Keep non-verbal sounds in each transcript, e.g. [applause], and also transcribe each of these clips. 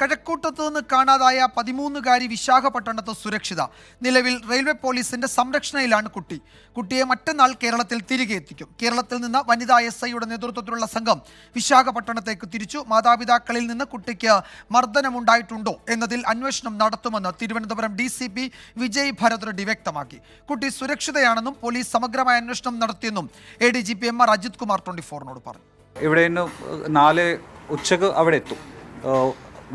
കഴക്കൂട്ടത്ത് നിന്ന് കാണാതായ പതിമൂന്നുകാരി വിശാഖപട്ടണത്ത് സുരക്ഷിത. നിലവിൽ റെയിൽവേ പോലീസിന്റെ സംരക്ഷണയിലാണ് കുട്ടി. കുട്ടിയെ മറ്റന്നാൾ കേരളത്തിൽ തിരികെ എത്തിക്കും. കേരളത്തിൽ നിന്ന് വനിതാ എസ് ഐയുടെ നേതൃത്വത്തിലുള്ള സംഘം വിശാഖപട്ടണത്തേക്ക് തിരിച്ചു. മാതാപിതാക്കളിൽ നിന്ന് കുട്ടിക്ക് മർദ്ദനമുണ്ടായിട്ടുണ്ടോ എന്നതിൽ അന്വേഷണം നടത്തുമെന്ന് Thiruvananthapuram D C P Vijay Bharath Reddy വ്യക്തമാക്കി. കുട്ടി സുരക്ഷിതയാണെന്നും പോലീസ് സമഗ്രമായ അന്വേഷണം നടത്തിയെന്നും A D G P M R Ajith Kumar twenty ഫോറിനോട് പറഞ്ഞു. ഇവിടെ നാല് ഉച്ചയ്ക്ക് അവിടെ എത്തും.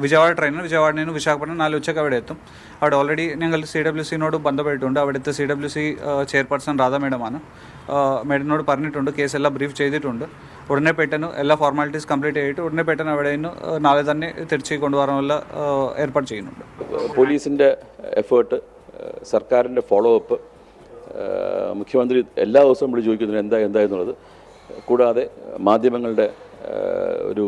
വിജയവാഡ ട്രെയിനിന് വിജയവാഡിൽ നിന്ന് വിശാഖപട്ടണം നാല് ഉച്ചയ്ക്ക് അവിടെ എത്തും. അവിടെ ഓൾറെഡി ഞങ്ങൾ സി ഡബ്ല്യു സിനോട് ബന്ധപ്പെട്ടിട്ടുണ്ട്. അവിടുത്തെ C W C chairperson Radha മേഡമാണ് മേഡത്തിനോട് പറഞ്ഞിട്ടുണ്ട് കേസ് എല്ലാം ബ്രീഫ് ചെയ്തിട്ടുണ്ട്. ഉടനെ പെട്ടെന്ന് എല്ലാ ഫോർമാലിറ്റീസ് കംപ്ലീറ്റ് ചെയ്തിട്ട് ഉടനെ പെട്ടെന്ന് അവിടെ നിന്ന് നാളെ തന്നെ തിരിച്ച് കൊണ്ടുവരാനുള്ള ഏർപ്പാട് ചെയ്യുന്നുണ്ട്. പോലീസിന്റെ എഫേർട്ട് സർക്കാരിന്റെ ഫോളോ അപ്പ് മുഖ്യമന്ത്രി എല്ലാ ദിവസവും വിളിച്ച് ചോദിക്കുന്നുണ്ട് എന്താ എന്താ എന്നുള്ളത്. കൂടാതെ മാധ്യമങ്ങളുടെ ഒരു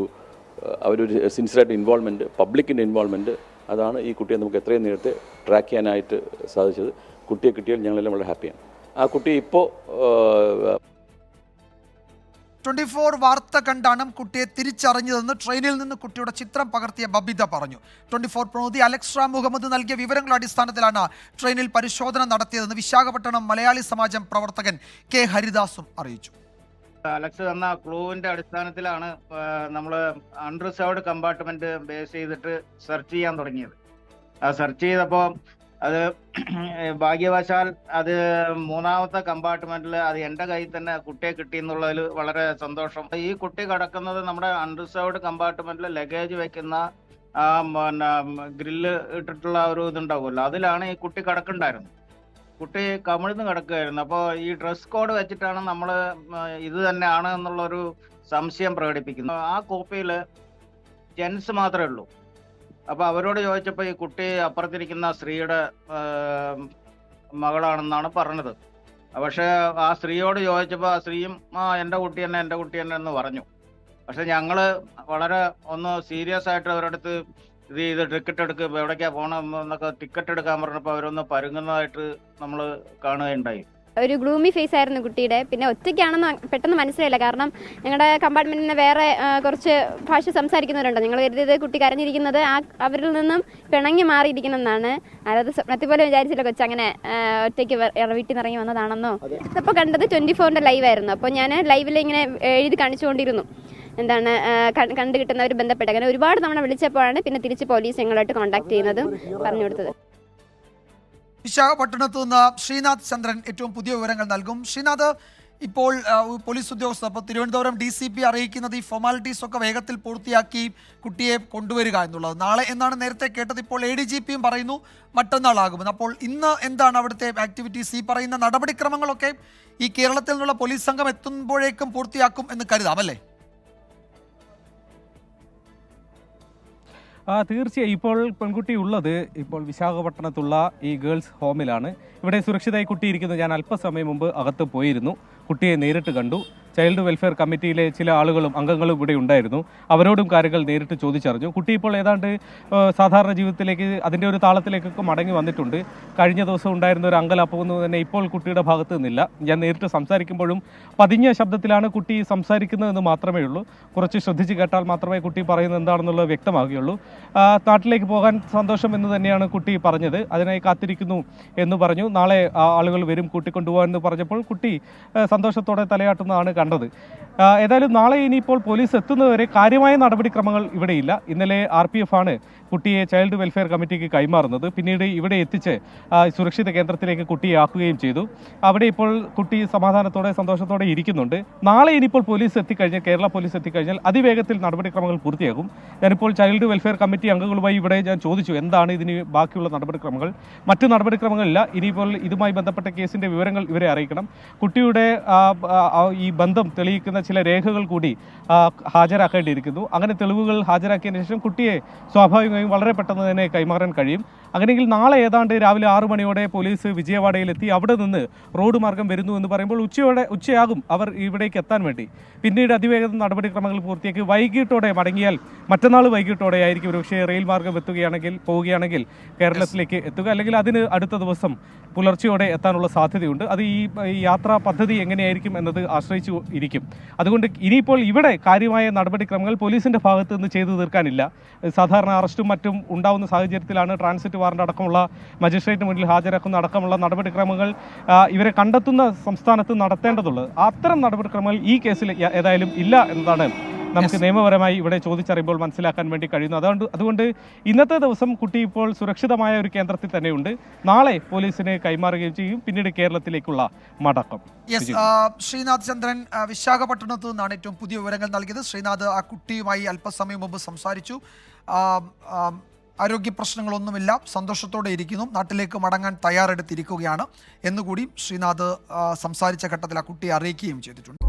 അവരൊരു സിൻസിയറായിട്ട് ഇൻവോൾവ്മെന്റ് പബ്ലിക്കിന്റെ ഇൻവോൾവ്മെന്റ് അതാണ് ഈ കുട്ടിയെ നമുക്ക് എത്രയും നേരത്തെ ട്രാക്ക് ചെയ്യാനായിട്ട് സാധിച്ചത്. കുട്ടിയെ കിട്ടിയാൽ ഞങ്ങളെല്ലാം വളരെ ഹാപ്പിയാണ്. ആ കുട്ടി ഇപ്പോൾ ട്വന്റി ഫോർ വാർത്ത കണ്ടാണ് കുട്ടിയെ തിരിച്ചറിഞ്ഞതെന്ന് ട്രെയിനിൽ നിന്ന് കുട്ടിയുടെ ചിത്രം പകർത്തിയ ബബിത പറഞ്ഞു. ട്വന്റി ഫോർ പ്രതിനിധി അലക്സ് മുഹമ്മദ് നൽകിയ വിവരങ്ങളുടെ അടിസ്ഥാനത്തിലാണ് ട്രെയിനിൽ പരിശോധന നടത്തിയതെന്ന് വിശാഖപട്ടണം മലയാളി സമാജം പ്രവർത്തകൻ കെ ഹരിദാസും അറിയിച്ചു. അലക്സ് തന്ന ക്ലൂവിന്റെ അടിസ്ഥാനത്തിലാണ് നമ്മൾ അൺറിസർവ്ഡ് കമ്പാർട്ട്മെന്റ് ബേസ് ചെയ്തിട്ട് സെർച്ച് ചെയ്യാൻ തുടങ്ങിയത്. ആ സെർച്ച് ചെയ്തപ്പോൾ അത് [clears throat] ഭാഗ്യവശാൽ അത് മൂന്നാമത്തെ കമ്പാർട്ട്മെന്റിൽ അത് എന്റെ കയ്യിൽ തന്നെ കുട്ടിയെ കിട്ടി എന്നുള്ളതിൽ വളരെ സന്തോഷം. ഈ കുട്ടി കിടക്കുന്നത് നമ്മുടെ അൺറിസർവ്ഡ് കമ്പാർട്ട്മെന്റിൽ ലഗേജ് വെക്കുന്ന പിന്നെ ഗ്രില്ല് ഇട്ടിട്ടുള്ള ഒരു ഇതുണ്ടാവുമല്ലോ. അതിലാണ് ഈ കുട്ടി കിടക്കുന്നുണ്ടായിരുന്നത്. കുട്ടി കമിഴ്ന്ന് കിടക്കുകയായിരുന്നു അപ്പോൾ ഈ ഡ്രസ് കോഡ് വെച്ചിട്ടാണ് നമ്മൾ ഇത് തന്നെയാണ് എന്നുള്ളൊരു സംശയം പ്രകടിപ്പിക്കുന്നത് ആ കോപ്പിയിൽ ജെൻസ് മാത്രമേ ഉള്ളൂ. അപ്പോൾ അവരോട് ചോദിച്ചപ്പോൾ ഈ കുട്ടി അപ്പുറത്തിരിക്കുന്ന സ്ത്രീയുടെ മകളാണെന്നാണ് പറഞ്ഞത്. പക്ഷേ ആ സ്ത്രീയോട് ചോദിച്ചപ്പോൾ ആ സ്ത്രീയും ആ എന്റെ കുട്ടി തന്നെ എന്റെ കുട്ടി തന്നെ എന്ന് പറഞ്ഞു. പക്ഷെ ഞങ്ങൾ വളരെ ഒന്ന് സീരിയസ് ആയിട്ട് അവരടുത്ത് ഇത് ചെയ്ത് ടിക്കറ്റ് എടുക്കുക ഇപ്പോൾ എവിടേക്കാ പോണം എന്നൊക്കെ ടിക്കറ്റ് എടുക്കാൻ പറഞ്ഞപ്പോൾ അവരൊന്ന് പരുങ്ങുന്നതായിട്ട് നമ്മൾ കാണുകയുണ്ടായി. ഒരു ഗ്ലൂമി ഫേസ് ആയിരുന്നു കുട്ടിയുടെ. പിന്നെ ഒറ്റയ്ക്കാണെന്ന് പെട്ടെന്ന് മനസ്സിലായില്ല. കാരണം ഞങ്ങളുടെ കമ്പാർട്ട്മെന്റിൽ നിന്ന് വേറെ കുറച്ച് ഭാഷ സംസാരിക്കുന്നവരുണ്ട്. ഞങ്ങൾ കരുതിയത് കുട്ടി കരഞ്ഞിരിക്കുന്നത് ആ അവരിൽ നിന്നും പിണങ്ങി മാറിയിരിക്കുന്നെന്നാണ് അതായത് സ്വപ്നത്തിൽ പോലും വിചാരിച്ചില്ല കൊച്ചങ്ങനെ അങ്ങനെ ഒറ്റയ്ക്ക് വീട്ടിൽ നിന്ന് ഇറങ്ങി വന്നതാണെന്നോ. അപ്പോൾ കണ്ടത് ട്വന്റി ഫോറിന്റെ ലൈവായിരുന്നു അപ്പോൾ ഞാൻ ലൈവിൽ ഇങ്ങനെ എഴുതി കാണിച്ചുകൊണ്ടിരുന്നു. എന്താണ് കണ്ടു കിട്ടുന്നവർ ബന്ധപ്പെട്ട്. അങ്ങനെ ഒരുപാട് തവണ വിളിച്ചപ്പോഴാണ് പിന്നെ തിരിച്ച് പോലീസ് ഞങ്ങളായിട്ട് കോൺടാക്ട് ചെയ്യുന്നതും പറഞ്ഞു കൊടുത്തത്. വിശാഖപട്ടണത്ത് നിന്ന് ശ്രീനാഥ് ചന്ദ്രൻ ഏറ്റവും പുതിയ വിവരങ്ങൾ നൽകും. ശ്രീനാഥ് ഇപ്പോൾ പോലീസ് ഉദ്യോഗസ്ഥർ അപ്പോൾ തിരുവനന്തപുരം ഡി സി പി അറിയിക്കുന്നത് ഈ ഫോർമാലിറ്റീസ് ഒക്കെ വേഗത്തിൽ പൂർത്തിയാക്കി കുട്ടിയെ കൊണ്ടുവരിക എന്നുള്ളത്. നാളെ എന്നാണ് നേരത്തെ കേട്ടത്? ഇപ്പോൾ എ ഡി ജി പിയും പറയുന്നു മറ്റന്നാളാകുമെന്ന് അപ്പോൾ ഇന്ന് എന്താണ് അവിടുത്തെ ആക്ടിവിറ്റീസ് ഈ പറയുന്ന നടപടിക്രമങ്ങളൊക്കെ ഈ കേരളത്തിൽ നിന്നുള്ള പോലീസ് സംഘം എത്തുമ്പോഴേക്കും പൂർത്തിയാക്കും എന്ന് കരുതാം അല്ലേ? തീർച്ചയായും ഇപ്പോൾ പെൺകുട്ടി ഉള്ളത് ഇപ്പോൾ വിശാഖപട്ടണത്തുള്ള ഈ ഗേൾസ് ഹോമിലാണ്. ഇവിടെ സുരക്ഷിതമായി കുട്ടി ഇരിക്കുന്നത് ഞാൻ അല്പസമയം മുമ്പ് അകത്ത് പോയിരുന്നു. കുട്ടിയെ നേരിട്ട് കണ്ടു. ചൈൽഡ് വെൽഫെയർ കമ്മിറ്റിയിലെ ചില ആളുകളും അംഗങ്ങളും ഇവിടെ ഉണ്ടായിരുന്നു. അവരോടും കാര്യങ്ങൾ നേരിട്ട് ചോദിച്ചറിഞ്ഞു. കുട്ടി ഇപ്പോൾ ഏതാണ്ട് സാധാരണ ജീവിതത്തിലേക്ക് അതിന്റെ ഒരു താളത്തിലേക്കൊക്കെ മടങ്ങി വന്നിട്ടുണ്ട്. കഴിഞ്ഞ ദിവസം ഉണ്ടായിരുന്ന ഒരു അങ്കലാപ്പൊന്നും തന്നെ ഇപ്പോൾ കുട്ടിയുടെ ഭാഗത്തു നിന്നില്ല. ഞാൻ നേരിട്ട് സംസാരിക്കുമ്പോഴും പതിഞ്ഞ ശബ്ദത്തിലാണ് കുട്ടി സംസാരിക്കുന്നതെന്ന് മാത്രമേ ഉള്ളൂ. കുറച്ച് ശ്രദ്ധിച്ച് കേട്ടാൽ മാത്രമേ കുട്ടി പറയുന്നത് എന്താണെന്നുള്ളത് വ്യക്തമാകുകയുള്ളൂ. നാട്ടിലേക്ക് പോകാൻ സന്തോഷം എന്ന് തന്നെയാണ് കുട്ടി പറഞ്ഞത്. അതിനായി കാത്തിരിക്കുന്നു എന്ന് പറഞ്ഞു. നാളെ ആളുകൾ വരും കൂട്ടിക്കൊണ്ടുപോകാൻ എന്ന് പറഞ്ഞപ്പോൾ കുട്ടി സന്തോഷത്തോടെ തലയാട്ടുന്നതാണ് കണ്ടത്. ഏതായാലും നാളെ ഇനിയിപ്പോൾ പോലീസ് എത്തുന്നതുവരെ കാര്യമായ നടപടിക്രമങ്ങൾ ഇവിടെയില്ല. ഇന്നലെ ആർ പി എഫ് ആണ് കുട്ടിയെ ചൈൽഡ് വെൽഫെയർ കമ്മിറ്റിക്ക് കൈമാറുന്നത്. പിന്നീട് ഇവിടെ എത്തിച്ച് സുരക്ഷിത കേന്ദ്രത്തിലേക്ക് കുട്ടിയെ ആക്കുകയും ചെയ്തു. അവിടെ ഇപ്പോൾ കുട്ടി സമാധാനത്തോടെ സന്തോഷത്തോടെ ഇരിക്കുന്നുണ്ട്. നാളെ ഇനിയിപ്പോൾ പോലീസ് എത്തിക്കഴിഞ്ഞാൽ കേരള പോലീസ് എത്തിക്കഴിഞ്ഞാൽ അതിവേഗത്തിൽ നടപടിക്രമങ്ങൾ പൂർത്തിയാകും. ഞാനിപ്പോൾ ചൈൽഡ് വെൽഫെയർ കമ്മിറ്റി അംഗങ്ങളുമായി ഇവിടെ ഞാൻ ചോദിച്ചു എന്താണ് ഇതിന് ബാക്കിയുള്ള നടപടിക്രമങ്ങൾ? മറ്റ് നടപടിക്രമങ്ങളില്ല. ഇനിയിപ്പോൾ ഇതുമായി ബന്ധപ്പെട്ട കേസിന്റെ വിവരങ്ങൾ ഇവരെ അറിയിക്കണം. കുട്ടിയുടെ ഈ ബന്ധം തെളിയിക്കുന്ന ചില രേഖകൾ കൂടി ഹാജരാക്കേണ്ടിയിരിക്കുന്നു. അങ്ങനെ തെളിവുകൾ ഹാജരാക്കിയതിന് ശേഷം കുട്ടിയെ സ്വാഭാവികമായും വളരെ പെട്ടെന്ന് തന്നെ കൈമാറാൻ കഴിയും. അങ്ങനെയെങ്കിൽ നാളെ ഏതാണ്ട് രാവിലെ ആറു മണിയോടെ പോലീസ് വിജയവാഡയിലെത്തി. അവിടെ നിന്ന് റോഡ് മാർഗം വരുന്നു എന്ന് പറയുമ്പോൾ ഉച്ചയോടെ ഉച്ചയാകും അവർ ഇവിടേക്ക് എത്താൻ വേണ്ടി. പിന്നീട് അതിവേഗം നടപടിക്രമങ്ങൾ പൂർത്തിയാക്കി വൈകിട്ടോടെ മടങ്ങിയാൽ മറ്റന്നാൾ വൈകിട്ടോടെ ആയിരിക്കും ഒരുപക്ഷേ റെയിൽ മാർഗം എത്തുകയാണെങ്കിൽ പോവുകയാണെങ്കിൽ കേരളത്തിലേക്ക് എത്തുക. അല്ലെങ്കിൽ അതിന് അടുത്ത ദിവസം പുലർച്ചയോടെ എത്താനുള്ള സാധ്യതയുണ്ട്. അത് ഈ യാത്രാ പദ്ധതി എങ്ങനെ എങ്ങനെയായിരിക്കും എന്നത് ആശ്രയിച്ചു ഇരിക്കും. അതുകൊണ്ട് ഇനിയിപ്പോൾ ഇവിടെ കാര്യമായ നടപടിക്രമങ്ങൾ പോലീസിന്റെ ഭാഗത്ത് നിന്ന് ചെയ്തു തീർക്കാനില്ല. സാധാരണ അറസ്റ്റും മറ്റും ഉണ്ടാവുന്ന സാഹചര്യത്തിലാണ് ട്രാൻസിറ്റ് വാറണ്ട് അടക്കമുള്ള മജിസ്ട്രേറ്റിന് മുന്നിൽ ഹാജരാക്കുന്ന അടക്കമുള്ള നടപടിക്രമങ്ങൾ ഇവരെ കണ്ടെത്തുന്ന സംസ്ഥാനത്ത് നടത്തേണ്ടതുള്ളത്. അത്തരം നടപടിക്രമങ്ങൾ ഈ കേസിൽ ഏതായാലും ഇല്ല എന്നതാണ് നമുക്ക് നിയമപരമായി ഇവിടെ ചോദിച്ചറിയുമ്പോൾ മനസ്സിലാക്കാൻ വേണ്ടി കഴിയുന്നു. അതുകൊണ്ട് അതുകൊണ്ട് ഇന്നത്തെ ദിവസം കുട്ടി ഇപ്പോൾ സുരക്ഷിതമായ ഒരു കേന്ദ്രത്തിൽ തന്നെയുണ്ട്. നാളെ പോലീസിന് കൈമാറുകയും ചെയ്യും. പിന്നീട് കേരളത്തിലേക്കുള്ള മടക്കം. യെസ് ശ്രീനാഥ് ചന്ദ്രൻ വിശാഖപട്ടണത്തു നിന്നാണ് ഏറ്റവും പുതിയ വിവരങ്ങൾ നൽകിയത്. ശ്രീനാഥ് ആ കുട്ടിയുമായി അല്പസമയം മുമ്പ് സംസാരിച്ചു. ആരോഗ്യ പ്രശ്നങ്ങളൊന്നുമില്ല. സന്തോഷത്തോടെ ഇരിക്കുന്നു. നാട്ടിലേക്ക് മടങ്ങാൻ തയ്യാറെടുത്തിരിക്കുകയാണ്. എന്നുകൂടി ശ്രീനാഥ് സംസാരിച്ച ഘട്ടത്തിൽ ആ കുട്ടിയെ അറിയിക്കുകയും ചെയ്തിട്ടുണ്ട്.